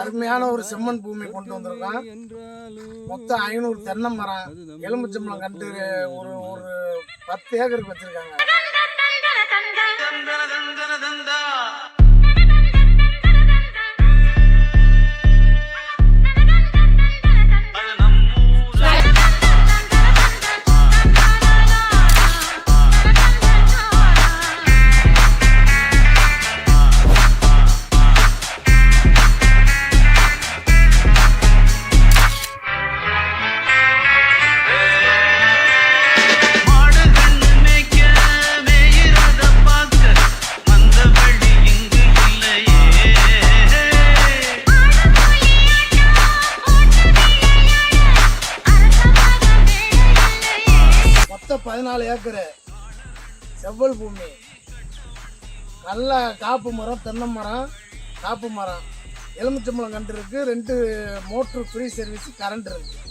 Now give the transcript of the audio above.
அருமையான ஒரு செம்மண் பூமி கொண்டு வந்திருக்கோம் மொத்தம் ஐநூறு தென்னை மரம் எலும்புச்சம்பளம் கண்டு ஒரு ஒரு பத்து ஏக்கருக்கு வச்சிருக்காங்க. மொத்தம் பதினாலு ஏக்கரு. செவ்வல் பூமி. நல்ல காப்பு மரம் தென்னை மரம் காப்பு மரம். எலுமிச்சம்பழம் கண்டு இருக்கு. ரெண்டு மோட்ரு ஃப்ரீ சர்வீஸ் கரண்ட் இருக்கு.